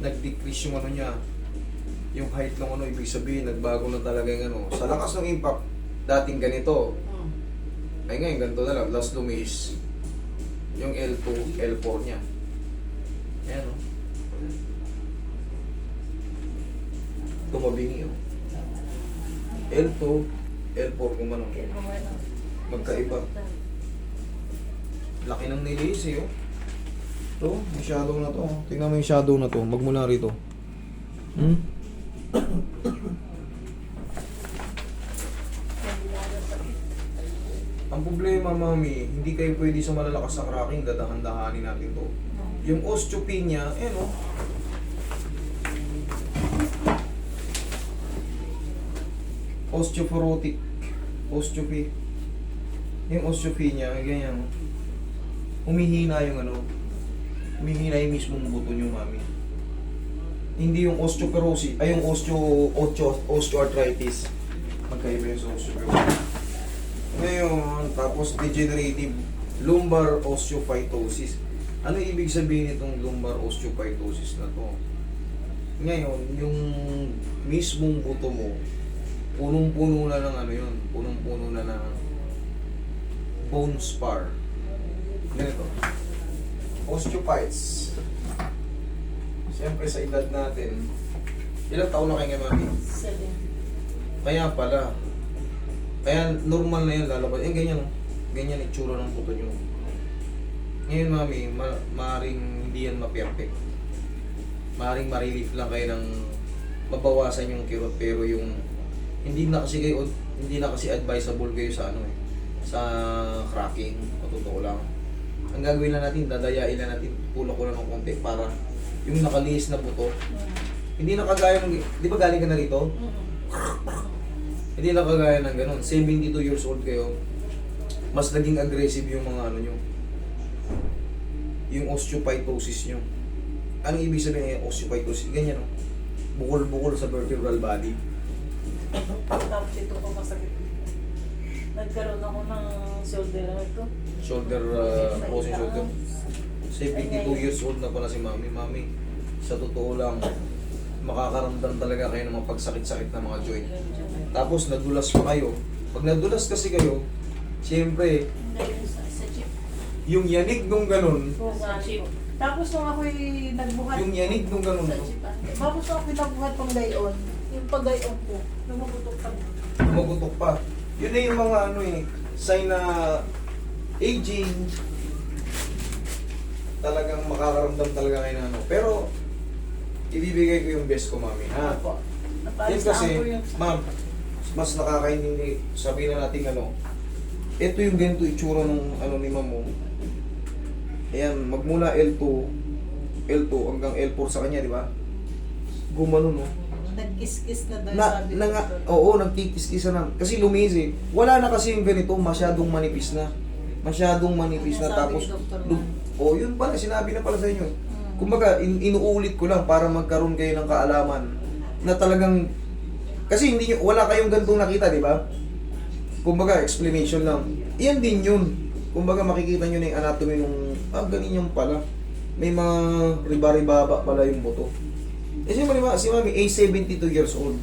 nag-decrease yung ano niya. Yung height ng ano, ibig sabihin, nagbago na talaga yung ano. Sa lakas ng impact, dating ganito. Mm. Ay ngayon, ganito na lang. Last lumis. Yung L2, L4 niya. Ayan o. Tumabingi o. L2, L4 kung ano. Magkaiba. Laki ng nilis eh, oh. Ito, yung shadow na to. Tingnan mo yung shadow na to. Magmula rito. Hmm? Ang problema, mami, hindi kayo pwede sa malalakas sa cracking, dadahan-dahanin natin to. Yung osteopenia, eh no? Osteoporotic. Osteopy. Yung osteopenia, ganyan. oh. Humihina yung ano. Humihina yung mismong buto nyo, mami. Hindi yung osteoporosis, ay yung osteo, osteo, osteoarthritis. Magkaiba yung osteoporosis. Ngayon, tapos degenerative lumbar osteophytosis. Ano ibig sabihin nitong lumbar osteophytosis na to? Ngayon, yung mismong buto mo, punong-puno na ng ano yun, punong-puno na ng bone spar. Ganito. Osteophytes. Siyempre sa edad natin, ilang taon na kayo ngayon, mami? Seven. Kaya pala. Kaya normal na yan lalabas. Eh, ganyan. Ganyan itsura ng buto nyo. Ngayon, mami, ma maaring hindi yan ma-perfect. Maaring ma-relief lang kayo ng mabawasan yung kirot pero yung hindi na kasi kayo hindi na kasi advisable kayo sa ano eh sa cracking totoo lang ang gagawin lang natin dadayain lang natin pulak ko lang ng konti para yung nakalihis na buto hindi na kagaya ng di ba galing ka na rito hindi na kagaya ng ganun. 72 years old kayo, mas naging aggressive yung mga ano nyo. Yung osteophytosis nyo. Anong ibig sabihin ng osteophytosis? Ganyan, no? Bukol-bukol sa vertebral body. Tapos ito pa masakit. Nagkaroon ako ng shoulder ito. Shoulder, uh, frozen shoulder. 72 years old na pala si mami. Mami, sa totoo lang, makakaramdam talaga kayo ng mga pagsakit-sakit ng mga joint. Tapos nadulas pa kayo. Pag nadulas kasi kayo, siyempre, yung yanig nung ganun. Tapos nung ako'y nagbuhat. yung yanig nung ganun, ah. Tapos nung ako'y nagbuhat pang gayon, yung pagayon ko, lumagutok pa. magutok pa. Yun na yung mga ano eh, sign na aging, talagang makakaramdam talaga kayo ng ano. Pero, ibibigay ko yung best ko, mami. Ha? Opo. Yan kasi, ma'am, mas nakakaintindi, sabihin na natin ano, ito yung ganito itsura ng ano ni ma'am mo. Ayan, magmula L2, L2 hanggang L4 sa kanya, di ba? Gumano, no? Nagkiskis na daw na, sabi na nga, oo, nagkikis-kisa na. Kasi lumis eh. Wala na kasi yung ganito, masyadong manipis na. Masyadong manipis na. Tapos, oh, yun pala, sinabi na pala sa inyo. Hmm. Kumbaga, in- inuulit ko lang para magkaroon kayo ng kaalaman na talagang, kasi hindi nyo, wala kayong gantong nakita, di ba? Kumbaga, explanation lang. Iyan din yun. Kumbaga, makikita nyo na yung anatomy nung, ah, ganin yung pala. May mga riba-ribaba pala yung buto. Eh, si Mami, si Mami, age 72 years old.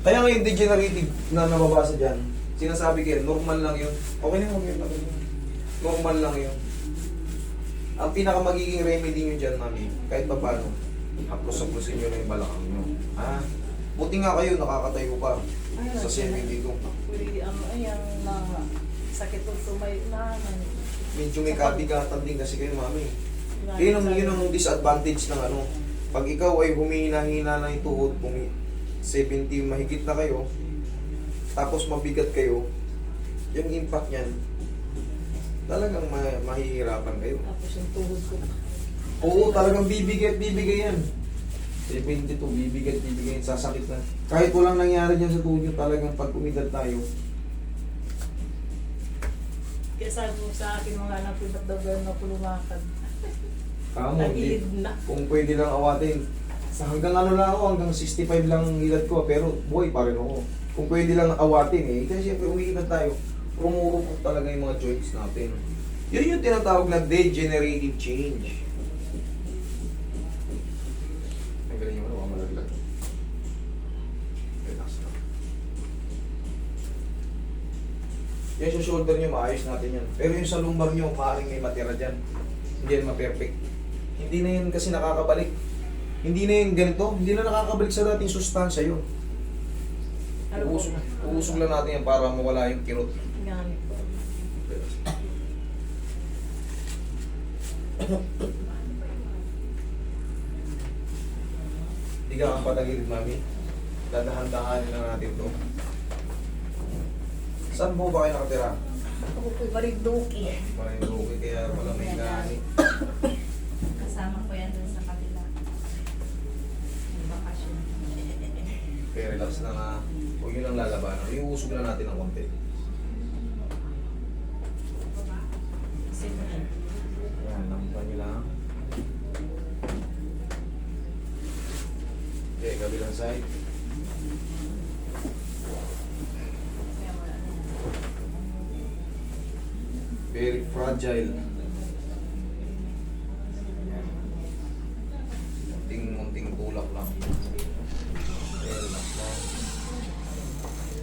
Kaya ngayon degenerative na nababasa dyan, sinasabi kayo, normal lang yun. Okay na okay lang yun. Normal lang yun. Ang pinaka magiging remedy nyo dyan, Mami, kahit pa paano, haplos-haplosin nyo na yung balakang nyo. Ha? Buti nga kayo, nakakatayo pa sa 72. Pwede, ano, ayan, na sakit ng tumay na, Medyo may kabigatan din kasi kayo, Mami. Yun ang, yun ang disadvantage ng ano. Pag ikaw ay humihina-hina na yung tuhod, humi 70 mahigit na kayo, tapos mabigat kayo, yung impact niyan, talagang ma- mahihirapan kayo. Tapos yung tuhod ko. Oo, talagang bibigay at bibigay yan. 72, bibigay at bibigay yan, sasakit na. Kahit walang nangyari dyan sa tuhod nyo, talagang pag umidad tayo, Kaya sabi mo sa akin mga anak ko, ba't daw gano'n ako lumakad? kamo, Nagilid hindi- na. kung pwede lang awatin. Sa hanggang ano lang ako, hanggang 65 lang ang edad ko, pero buhay pa rin ako. Kung pwede lang awatin eh, kasi syempre umiikot tayo, rumurupok talaga yung mga joints natin. Yun yung tinatawag na degenerative change. Ang galing yung ano, malaglag. Relax sa shoulder nyo, maayos natin yan. Pero yung sa lumbar nyo, maaaring may matira dyan. Hindi yan ma-perfect. Hindi na yan kasi nakakabalik. Hindi na yan ganito. Hindi na nakakabalik sa dating sustansya yun. Ano uusog, uusog lang natin yan para mawala yung kirot. Higa kang patagilid, mami. Dadahan-dahanin lang natin to. Saan po ba kayo nakatira? Ako po Marinduki. Marinduki, kaya pala may gani. Kasama ko yan dun sa kabila. May bakasyon. Kaya relax na nga. Huwag yun ang lalabanan. Iuusog na natin ng konti. Kasi Ayan, lampan nyo lang. Okay, kabilang side. kaya wala na. Fragile. Munting-munting tulak lang.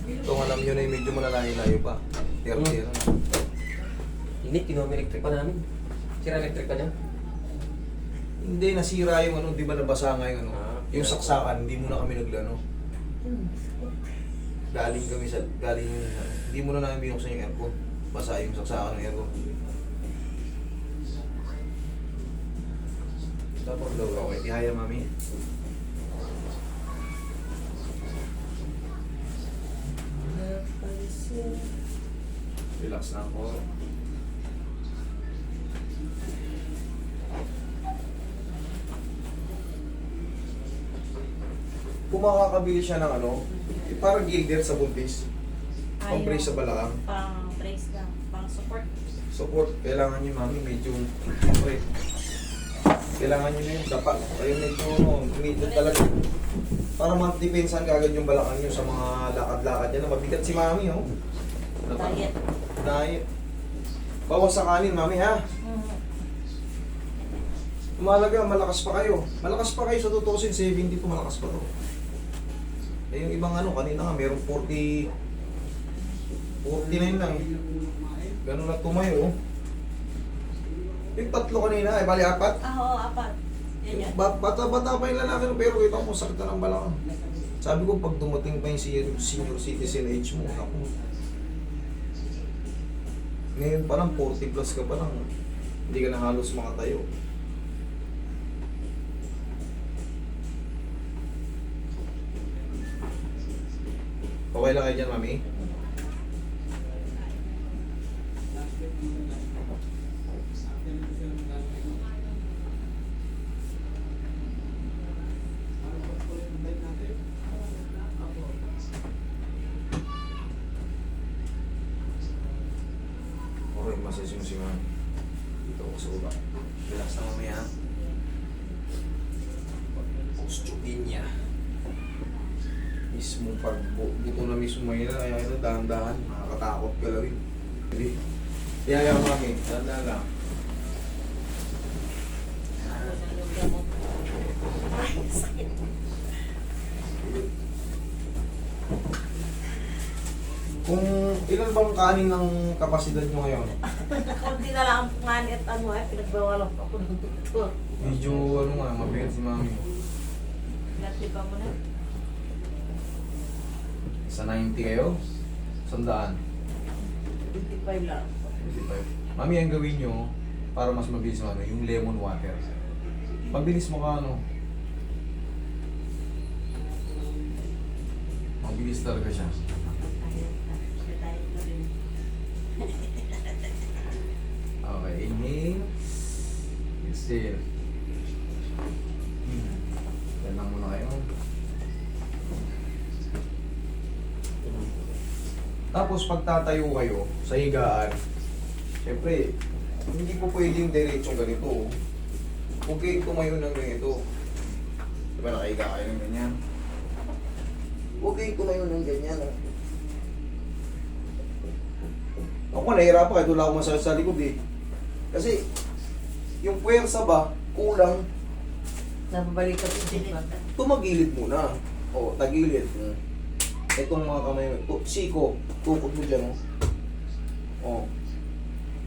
Itong alam nyo na yung medyo malalayo-layo pa. Tira-tira na. Hindi, kinuha electric pa namin. Sira electric pa niya. Hindi, nasira yung ano, di ba nabasa nga yung ano. Ah, yung saksakan, hindi mo na kami naglano. Galing kami sa, galing yung, hindi mo na namin binuksan yung aircon. Basa yung saksakan ng aircon. Dapat ako, eh, tihaya mami. Relax na ako. Kung makakabili siya ng ano, eh, parang gilder sa buntis. Pang brace sa balakang. Pang brace lang. Pang support. Support, kailangan niyo mami medyo, siyempre, kailangan niyo na yung dapa. Kayo medyo, umiidot talaga. Para ma-depensan kagad yung balakang niyo sa mga lakad-lakad yan. Mabigat si mami, oh. Dapa. Diet. Diet. Bawas sa kanin, mami, ha? Mm. Umalaga, malakas pa kayo. Malakas pa kayo sa tutusin, 70 to malakas pa to. Eh yung ibang ano, kanina nga, merong 40, 49 lang. Ganun na tumayo. oh. Yung tatlo kanina, eh, bali apat. Ah, oo, apat. Yan yan. Ba- Bata-bata pa yung lalaki, no, pero kita mo, sakit na ng balakang. Sabi ko, pag dumating pa yung senior, senior citizen age mo, ako. Ngayon pa lang, 40 plus ka pa lang. Hindi ka na halos makatayo. Okay lang kayo dyan, mami? Okay, massage mo si mami. Dito ako sa baba. Relax na mamaya. Osteopenia. Mismo pag bu- buto na mismo mahina, kaya ito dahan-dahan, nakakatakot ka lang rin. Hindi. Yung mami, dahan lang. Tapos ang yung gamot. Ay, sakit. Kung ilan bang kanin ng kapasidad nyo ngayon? Kunti na lang ang ngani at ano eh, pinagbawalan pa ako ng doktor. Medyo ano nga, mabigat si mami. Lati pa mo na. Sa 90 kayo? Sandaan. 25 lang. 25. Mami, ang gawin nyo, para mas mabilis ano, yung lemon water. Mabilis mo ka, ano. Mabilis talaga siya. Okay, inhale. Exhale. Hmm. Yan lang muna kayo. Tapos pagtatayo kayo sa higaan, syempre, hindi po pwedeng diretsong ganito. oh. Huwag kayong tumayo ng ganito. Diba nakahiga kayo ng ganyan? Huwag kayong tumayo ng ganyan. oh. Ako nahihirapan kahit wala akong masakit sa likod eh. Kasi, yung puwersa ba, kulang, Nababalikan ko din ba? tumagilid muna. O, tagilid. Itong mga kamay mo. Tu- siko, tukod mo dyan. Oh. Oh.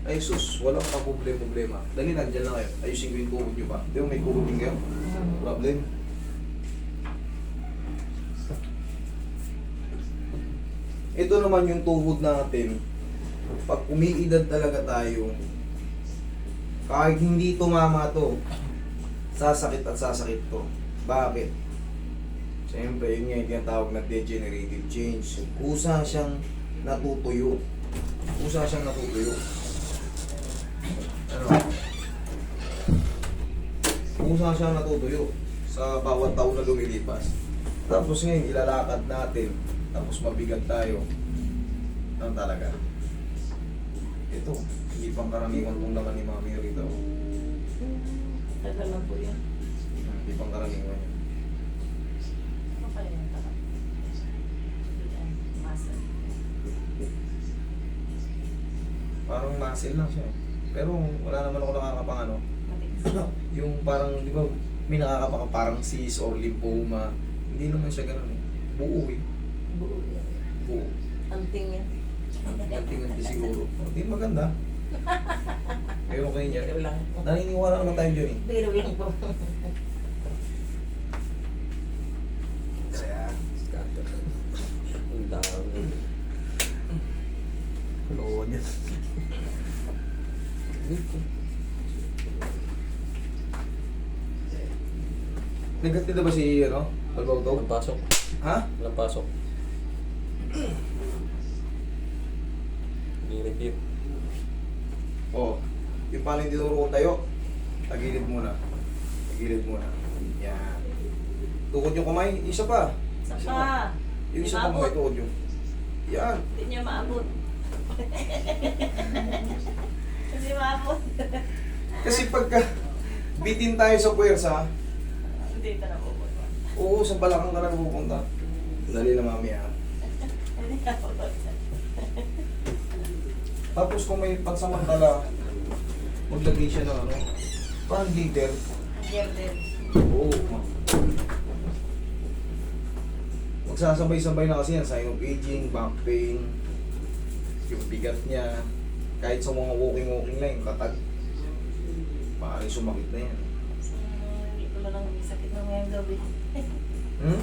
Ay sus, walang ka problema. Dali lang, dyan lang kayo. Ayusin ko yung tuhod nyo ba? Di ba may tuhod din kayo? Problem. Ito naman yung tuhod natin. Pag umiidad talaga tayo, kahit hindi tumama to, sasakit at sasakit to. Bakit? Siyempre, yun nga yung tinatawag na degenerative change. Kusa siyang natutuyo. Kusa siyang natutuyo. Ano? Kusa siyang natutuyo sa bawat taon na lumilipas. Tapos ngayon, ilalakad natin. Tapos mabigat tayo. Ano talaga? Ito, hindi pang karaniwan kung laman ni Mami rito. Tagal na po yan. Hindi pang karaniwan yun. Ano kaya yung tagal? Yan, muscle. Parang muscle lang siya. eh. Pero wala naman ako nakakapang ano. Yung parang, di ba, may nakakapang parang cyst or lymphoma. Hindi naman siya ganun. eh. Buo eh. Buo yan. Buo. Anting yan. Din siguro. Hindi maganda. Pero kayo niya. Biro lang. Naniniwala naman tayo dyan eh. Biro lang po. Kaya, Scatter. Ang dami. niya. Negative na ba si, ano? Balbaw to? Walang pasok. Ha? Walang pasok. Ni-review. Oo. Yung tinuro kong tayo, tagilid muna. Tagilid muna. Yan. Tukod yung kamay, isa pa. Isa pa. Yung isa Di pa maabot. kamay, tukod yung. Yan. Hindi niya maabot. Hindi maabot. Kasi pagka bitin tayo sa puwersa, Hindi ito na po. oo, sa balakang ka na pupunta. Dali na mami ha. Po. Tapos kung may pansamantala, maglagay siya ng ano, parang leader. Din. Oo. Magsasabay-sabay na kasi yan, sign of aging, back pain, yung bigat niya, kahit sa mga walking-walking lang, yung katag, maaaring sumakit na yan. Hindi ko lang sakit na ngayong gabi. Hmm?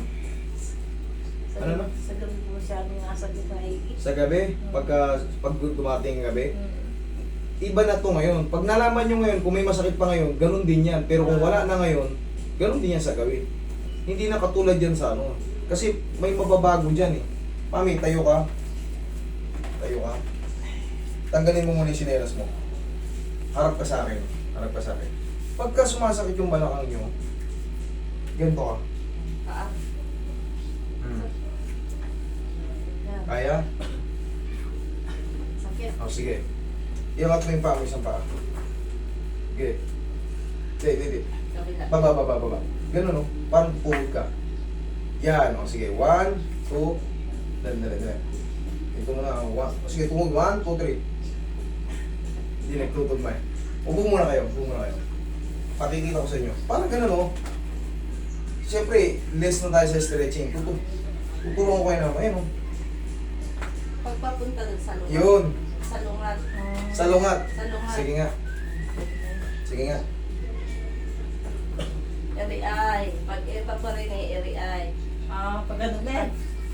Sa Ano na? sa gabi ko masyadong nasakit na higit. Sa gabi, pagka, pag dumating gabi, Mm. Iba na to ngayon. Pag nalaman nyo ngayon, kung may masakit pa ngayon, ganun din yan. Pero kung wala na ngayon, ganun din yan sa gabi. Hindi na katulad yan sa ano. Kasi may mababago dyan eh. Mami, tayo ka. Tayo ka. Tanggalin mo muna yung sinelas mo. Harap ka sa akin. Harap ka sa akin. Pagka sumasakit yung balakang nyo, ganito ka. Paa. Hmm. Kaya? Sakit. O, sige. Iangat mo yung paa mo, isang paa. Sige. Hindi, hindi. Kabila. Baba, baba, baba. Ganun, no? Parang puhod ka. Yan, o. Sige. One, two, dali, dali, dali. Ito muna, one. O, sige, tuhod. One, two, three. Hindi nagtutod mo eh. Upo muna kayo, upo muna kayo. Pakikita ko sa inyo. Parang ganun, no? Siyempre, less na tayo sa stretching. Tutu tutulungan ko kayo na, ayun, no? Pagpapunta sa lungat. Yun. Sa lungat. Sa lungat. Sa lungat. Sige nga. Sige nga. Eri ay. Pag iba pa rin ay eri ay. Ah, pag ganun din.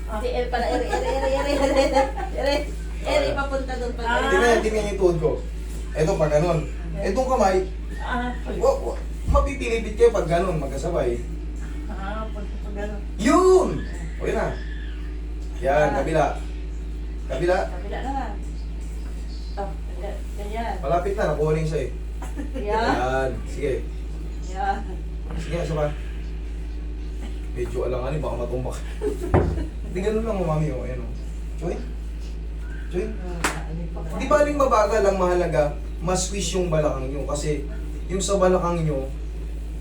Ah. Hindi, eri pala. Eri, eri, eri, eri, eri, eri. Eri, papunta dun pag Ah. Tingnan, tingnan yung tuhod ko. Ito pag ganun. Itong kamay, Ah, wa, wa, mapipilipit kayo pag ganun, magkasabay. ah, pag, pag ganun. Yun! O yun na. Yan, kabila. Kabila. Kabila naman. Oh, ganyan. Malapit na, nakuha na yung sa'yo. Yan. Yan. Sige. Yan. Sige, asa ka. Medyo alanganin, baka matumbak. Hindi ganun lang, mami. O, ayan o. Choy? Choy? Di ba aling mabagal ang mahalaga, mas squish yung balakang nyo. Kasi yung sa balakang nyo,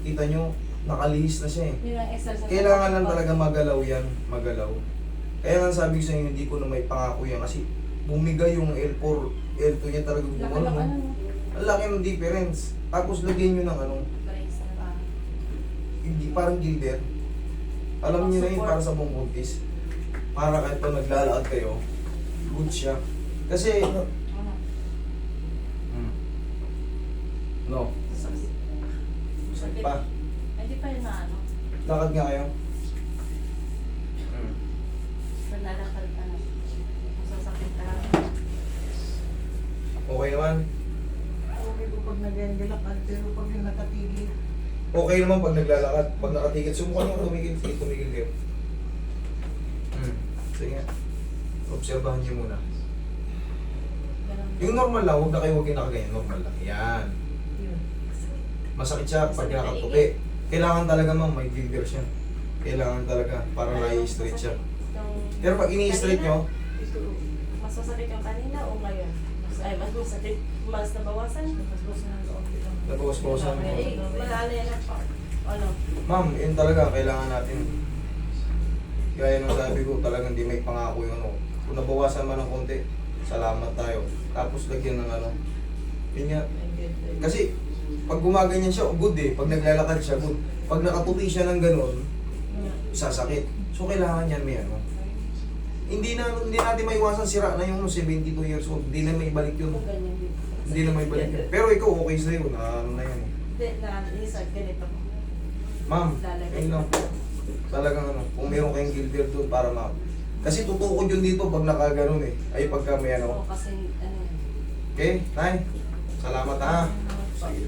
kita nyo, nakalihis na siya eh. Kailangan lang talaga magalaw yan, magalaw. Kaya nga sabi ko sa inyo, hindi ko na may pangako yan kasi bumiga yung L4, L2 niya talaga gumano. Laki ano? Ang laki ng difference. Tapos lagyan nyo ng ano, ano hindi parang gilder. Alam niyo na yun para sa buong buntis. Para kahit pa naglalakad kayo, good siya. Kasi, ano? hmm. no. Sakit pa. Hindi pa yun ano. Lakad nga kayo. Hmm. Nalakad ka na. Okay naman. Okay po pag naglalakad, pero pag yung nakatigil, Okay naman pag naglalakad. Pag nakatigil, subukan nyo tumigil. Sige, tumigil kayo. Hmm. Sige. Obserbahan nyo muna. Yung normal lang, huwag na kayo huwag yung nakaganyan. Normal lang. Yan. yun. Masakit siya pag nakatupi. Kailangan talaga ma'am, may gilder siya. Kailangan talaga para na-straight siya. Yung- Pero pag ini-straight nyo, Ito, masasakit yung kanina o ngayon? Ay, mas masakit. Mas nabawasan? Mas bawasan ng loob. nabawas-bawasan mo. Eh, malala yan ang part. Ano? Ma'am, yun talaga, kailangan natin. Gaya ng sabi ko, talagang di may pangako yung ano. Kung nabawasan man ng konti, salamat tayo. Tapos lagyan ng ano. Yun nga. Kasi, pag gumaganyan siya, good eh. Pag naglalakad siya, good. Pag nakatupi siya ng ganun, sasakit. So, kailangan yan may ano. Hindi na hindi natin maiwasan sira na yung 72 years old. Hindi na may balik yun. Kung ganyan din. Hindi na may balik yun. Pero ikaw okay sa'yo na ano na yan eh. Hindi, na isa, ganito. Ma'am, ayun lang. Talagang ano, kung meron kayong gilder doon para ma... Kasi tutukod yun dito pag nakaganon eh. Ay pagka may ano. Oo, kasi ano yun. Okay, Tay. Salamat ha. Sige.